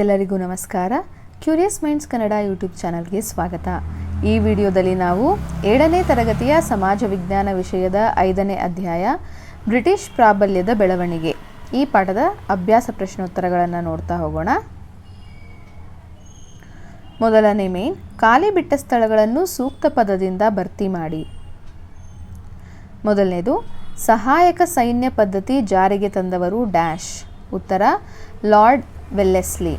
ಎಲ್ಲರಿಗೂ ನಮಸ್ಕಾರ. Curious minds Kannada YouTube ಚಾನಲ್ಗೆ ಸ್ವಾಗತ. ಈ ವಿಡಿಯೋದಲ್ಲಿ ನಾವು ಏಳನೇ ತರಗತಿಯ ಸಮಾಜ ವಿಜ್ಞಾನ ವಿಷಯದ ಐದನೇ ಅಧ್ಯಾಯ, ಬ್ರಿಟಿಷ್ ಪ್ರಾಬಲ್ಯದ ಬೆಳವಣಿಗೆ. ಈ ಪಾಠದ ಅಭ್ಯಾಸ ಪ್ರಶ್ನೋತ್ತರಗಳನ್ನು ನೋಡ್ತಾ ಹೋಗೋಣ. ಮೊದಲನೇ ಮೇನ್ ಖಾಲಿ ಬಿಟ್ಟ ಸ್ಥಳಗಳನ್ನು ಸೂಕ್ತ ಪದದಿಂದ ಭರ್ತಿ ಮಾಡಿ. ಮೊದಲನೇದು, ಸಹಾಯಕ ಸೈನ್ಯ ಪದ್ಧತಿ ಜಾರಿಗೆ ತಂದವರು ಡ್ಯಾಶ್. ಉತ್ತರ, ಲಾರ್ಡ್ ವೆಲ್ಲೆಸ್ಲಿ.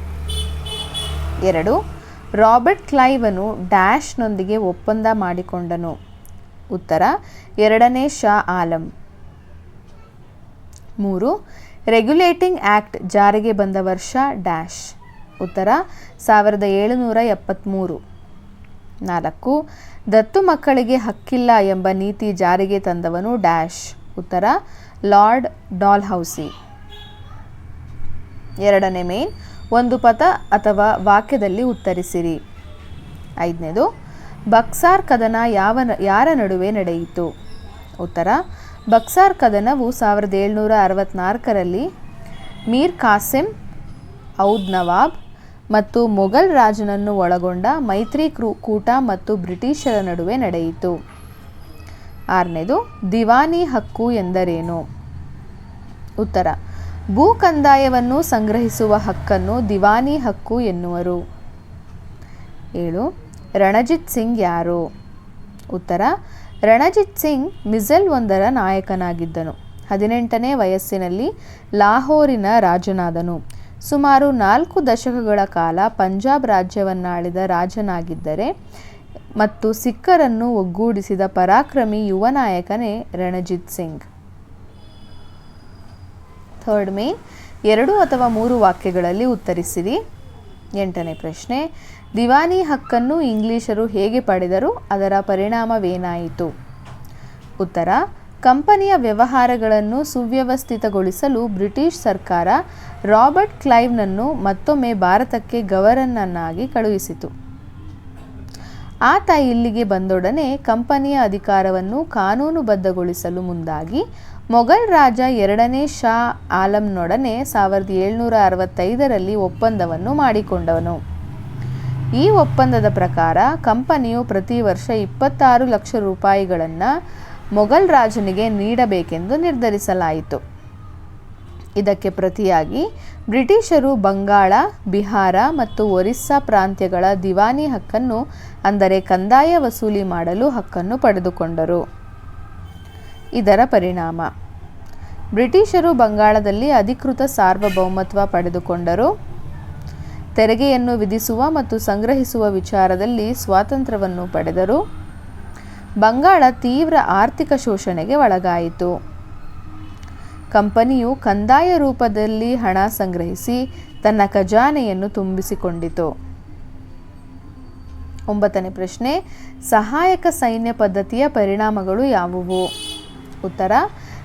ಎರಡು, ರಾಬರ್ಟ್ ಕ್ಲೈವನು ಡ್ಯಾಶ್ನೊಂದಿಗೆ ಒಪ್ಪಂದ ಮಾಡಿಕೊಂಡನು. ಉತ್ತರ, ಎರಡನೇ ಶಾ ಆಲಂ. ಮೂರು, ರೆಗ್ಯುಲೇಟಿಂಗ್ ಆ್ಯಕ್ಟ್ ಜಾರಿಗೆ ಬಂದ ವರ್ಷ ಡ್ಯಾಶ್. ಉತ್ತರ, ಸಾವಿರದ ಏಳುನೂರ ಎಪ್ಪತ್ತ್ಮೂರು ನಾಲ್ಕು, ದತ್ತು ಮಕ್ಕಳಿಗೆ ಹಕ್ಕಿಲ್ಲ ಎಂಬ ನೀತಿ ಜಾರಿಗೆ ತಂದವನು ಡ್ಯಾಶ್. ಉತ್ತರ, ಲಾರ್ಡ್ ಡಾಲ್ಹೌಸಿ. ಎರಡನೇ ಮೇನ್ ಒಂದು ಪದ ಅಥವಾ ವಾಕ್ಯದಲ್ಲಿ ಉತ್ತರಿಸಿರಿ. ಐದನೇದು, ಬಕ್ಸಾರ್ ಕದನ ಯಾವ ಯಾರ ನಡುವೆ ನಡೆಯಿತು? ಉತ್ತರ, ಬಕ್ಸಾರ್ ಕದನವು ಸಾವಿರದ ಏಳ್ನೂರ ಅರವತ್ನಾಲ್ಕರಲ್ಲಿ ಮೀರ್ ಕಾಸಿಂ, ಔದ್ ನವಾಬ್ ಮತ್ತು ಮೊಘಲ್ ರಾಜನನ್ನು ಒಳಗೊಂಡ ಮೈತ್ರಿ ಕೂಟ ಮತ್ತು ಬ್ರಿಟಿಷರ ನಡುವೆ ನಡೆಯಿತು. ಆರನೇದು, ದಿವಾನಿ ಹಕ್ಕು ಎಂದರೇನು? ಉತ್ತರ ಭೂ ಕಂದಾಯವನ್ನು ಸಂಗ್ರಹಿಸುವ ಹಕ್ಕನ್ನು ದಿವಾನಿ ಹಕ್ಕು ಎನ್ನುವರು. ಏಳು, ರಣಜಿತ್ ಸಿಂಗ್ ಯಾರು? ಉತ್ತರ, ರಣಜಿತ್ ಸಿಂಗ್ ಮಿಸೆಲ್ ಒಂದರ ನಾಯಕನಾಗಿದ್ದನು. ಹದಿನೆಂಟನೇ ವಯಸ್ಸಿನಲ್ಲಿ ಲಾಹೋರಿನ ರಾಜನಾದನು. ಸುಮಾರು ನಾಲ್ಕು ದಶಕಗಳ ಕಾಲ ಪಂಜಾಬ್ ರಾಜ್ಯವನ್ನಾಳಿದ ರಾಜನಾಗಿದ್ದರೆ ಮತ್ತು ಸಿಖ್ಖರನ್ನು ಒಗ್ಗೂಡಿಸಿದ ಪರಾಕ್ರಮಿ ಯುವ ನಾಯಕನೇ ರಣಜಿತ್ ಸಿಂಗ್. ಥರ್ಡ್ ಮೇ ಎರಡು ಅಥವಾ ಮೂರು ವಾಕ್ಯಗಳಲ್ಲಿ ಉತ್ತರಿಸಿರಿ. ಎಂಟನೇ ಪ್ರಶ್ನೆ, ದಿವಾನಿ ಹಕ್ಕನ್ನು ಇಂಗ್ಲಿಷರು ಹೇಗೆ ಪಡೆದರು? ಅದರ ಪರಿಣಾಮವೇನಾಯಿತು? ಉತ್ತರ, ಕಂಪನಿಯ ವ್ಯವಹಾರಗಳನ್ನು ಸುವ್ಯವಸ್ಥಿತಗೊಳಿಸಲು ಬ್ರಿಟಿಷ್ ಸರ್ಕಾರ ರಾಬರ್ಟ್ ಕ್ಲೈವ್ನನ್ನು ಮತ್ತೊಮ್ಮೆ ಭಾರತಕ್ಕೆ ಗವರ್ನನ್ನಾಗಿ ಕಳುಹಿಸಿತು. ಆತ ಇಲ್ಲಿಗೆ ಬಂದೊಡನೆ ಕಂಪನಿಯ ಅಧಿಕಾರವನ್ನು ಕಾನೂನುಬದ್ಧಗೊಳಿಸಲು ಮುಂದಾಗಿ ಮೊಘಲ್ ರಾಜ ಎರಡನೇ ಶಾ ಆಲಂನೊಡನೆ ಸಾವಿರದ ಏಳ್ನೂರ ಅರವತ್ತೈದರಲ್ಲಿ ಒಪ್ಪಂದವನ್ನು ಮಾಡಿಕೊಂಡವನು. ಈ ಒಪ್ಪಂದದ ಪ್ರಕಾರ ಕಂಪನಿಯು ಪ್ರತಿ ವರ್ಷ ಇಪ್ಪತ್ತಾರು ಲಕ್ಷ ರೂಪಾಯಿಗಳನ್ನು ಮೊಘಲ್ ರಾಜನಿಗೆ ನೀಡಬೇಕೆಂದು ನಿರ್ಧರಿಸಲಾಯಿತು. ಇದಕ್ಕೆ ಪ್ರತಿಯಾಗಿ ಬ್ರಿಟಿಷರು ಬಂಗಾಳ, ಬಿಹಾರ ಮತ್ತು ಒರಿಸ್ಸಾ ಪ್ರಾಂತ್ಯಗಳ ದಿವಾನಿ ಹಕ್ಕನ್ನು, ಅಂದರೆ ಕಂದಾಯ ವಸೂಲಿ ಮಾಡಲು ಹಕ್ಕನ್ನು ಪಡೆದುಕೊಂಡರು. ಇದರ ಪರಿಣಾಮ. ಬ್ರಿಟಿಷರು ಬಂಗಾಳದಲ್ಲಿ ಅಧಿಕೃತ ಸಾರ್ವಭೌಮತ್ವ ಪಡೆದುಕೊಂಡರು. ತೆರಿಗೆಯನ್ನು ವಿಧಿಸುವ ಮತ್ತು ಸಂಗ್ರಹಿಸುವ ವಿಚಾರದಲ್ಲಿ ಸ್ವಾತಂತ್ರ್ಯವನ್ನು ಪಡೆದರು. ಬಂಗಾಳ ತೀವ್ರ ಆರ್ಥಿಕ ಶೋಷಣೆಗೆ ಒಳಗಾಯಿತು. ಕಂಪನಿಯು ಕಂದಾಯ ರೂಪದಲ್ಲಿ ಹಣ ಸಂಗ್ರಹಿಸಿ ತನ್ನ ಖಜಾನೆಯನ್ನು ತುಂಬಿಸಿಕೊಂಡಿತು. ಒಂಬತ್ತನೇ ಪ್ರಶ್ನೆ, ಸಹಾಯಕ ಸೈನ್ಯ ಪದ್ಧತಿಯ ಪರಿಣಾಮಗಳು ಯಾವುವು? ಉತ್ತರ.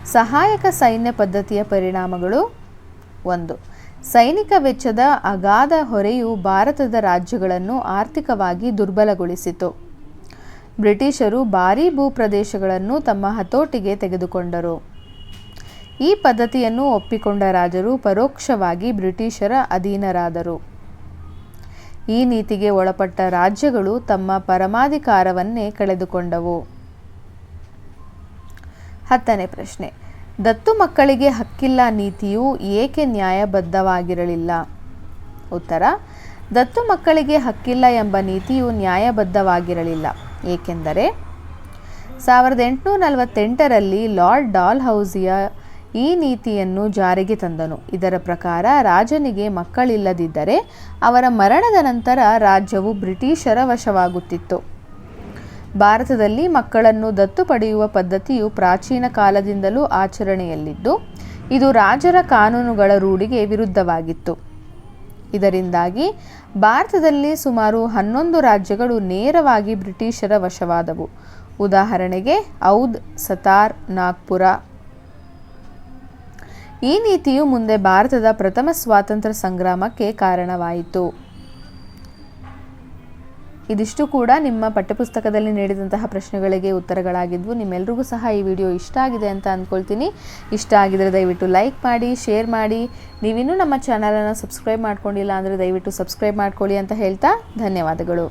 ಸಹಾಯಕ ಸೈನ್ಯ ಪದ್ಧತಿಯ ಪರಿಣಾಮಗಳು ಒಂದು. ಸೈನಿಕ ವೆಚ್ಚದ ಅಗಾಧ ಹೊರೆಯು ಭಾರತದ ರಾಜ್ಯಗಳನ್ನು ಆರ್ಥಿಕವಾಗಿ ದುರ್ಬಲಗೊಳಿಸಿತು. ಬ್ರಿಟಿಷರು ಭಾರೀ ಭೂಪ್ರದೇಶಗಳನ್ನು ತಮ್ಮ ಹತೋಟಿಗೆ ತೆಗೆದುಕೊಂಡರು. ಈ ಪದ್ಧತಿಯನ್ನು ಒಪ್ಪಿಕೊಂಡ ರಾಜರು ಪರೋಕ್ಷವಾಗಿ ಬ್ರಿಟಿಷರ ಅಧೀನರಾದರು. ಈ ನೀತಿಗೆ ಒಳಪಟ್ಟ ರಾಜ್ಯಗಳು ತಮ್ಮ ಪರಮಾಧಿಕಾರವನ್ನೇ ಕಳೆದುಕೊಂಡವು. ಹತ್ತನೇ ಪ್ರಶ್ನೆ. ದತ್ತು ಮಕ್ಕಳಿಗೆ ಹಕ್ಕಿಲ್ಲ ನೀತಿಯು ಏಕೆ ನ್ಯಾಯಬದ್ಧವಾಗಿರಲಿಲ್ಲ? ಉತ್ತರ, ದತ್ತು ಮಕ್ಕಳಿಗೆ ಹಕ್ಕಿಲ್ಲ ಎಂಬ ನೀತಿಯು ನ್ಯಾಯಬದ್ಧವಾಗಿರಲಿಲ್ಲ. ಏಕೆಂದರೆ ಸಾವಿರದ ಎಂಟುನೂರ ನಲವತ್ತೆಂಟರಲ್ಲಿ ಲಾರ್ಡ್ ಡಾಲ್ ಹೌಸಿಯ ಈ ನೀತಿಯನ್ನು ಜಾರಿಗೆ ತಂದನು. ಇದರ ಪ್ರಕಾರ ರಾಜನಿಗೆ ಮಕ್ಕಳಿಲ್ಲದಿದ್ದರೆ ಅವರ ಮರಣದ ನಂತರ ರಾಜ್ಯವು ಬ್ರಿಟಿಷರ ವಶವಾಗುತ್ತಿತ್ತು. ಭಾರತದಲ್ಲಿ ಮಕ್ಕಳನ್ನು ದತ್ತು ಪಡೆಯುವ ಪದ್ಧತಿಯು ಪ್ರಾಚೀನ ಕಾಲದಿಂದಲೂ ಆಚರಣೆಯಲ್ಲಿದ್ದು, ಇದು ರಾಜರ ಕಾನೂನುಗಳ ರೂಢಿಗೆ ವಿರುದ್ಧವಾಗಿತ್ತು. ಇದರಿಂದಾಗಿ ಭಾರತದಲ್ಲಿ ಸುಮಾರು ಹನ್ನೊಂದು ರಾಜ್ಯಗಳು ನೇರವಾಗಿ ಬ್ರಿಟಿಷರ ವಶವಾದವು. ಉದಾಹರಣೆಗೆ, ಔದ್, ಸತಾರ್, ನಾಗ್ಪುರ. ಈ ನೀತಿಯು ಮುಂದೆ ಭಾರತದ ಪ್ರಥಮ ಸ್ವಾತಂತ್ರ್ಯ ಸಂಗ್ರಾಮಕ್ಕೆ ಕಾರಣವಾಯಿತು. ಇದಿಷ್ಟು ಕೂಡ ನಿಮ್ಮ ಪಠ್ಯಪುಸ್ತಕದಲ್ಲಿ ನೀಡಿದಂತಹ ಪ್ರಶ್ನೆಗಳಿಗೆ ಉತ್ತರಗಳಾಗಿದ್ವು. ನಿಮ್ಮೆಲ್ರಿಗೂ ಸಹ ಈ ವಿಡಿಯೋ ಇಷ್ಟ ಆಗಿದೆ ಅಂತ ಅಂದ್ಕೊಳ್ತೀನಿ. ಇಷ್ಟ ಆಗಿದರೆ ದಯವಿಟ್ಟು ಲೈಕ್ ಮಾಡಿ, ಶೇರ್ ಮಾಡಿ. ನೀವಿನ್ನೂ ನಮ್ಮ ಚಾನಲನ್ನು ಸಬ್ಸ್ಕ್ರೈಬ್ ಮಾಡ್ಕೊಂಡಿಲ್ಲ ಅಂದರೆ ದಯವಿಟ್ಟು ಸಬ್ಸ್ಕ್ರೈಬ್ ಮಾಡ್ಕೊಳ್ಳಿ ಅಂತ ಹೇಳ್ತಾ ಧನ್ಯವಾದಗಳು.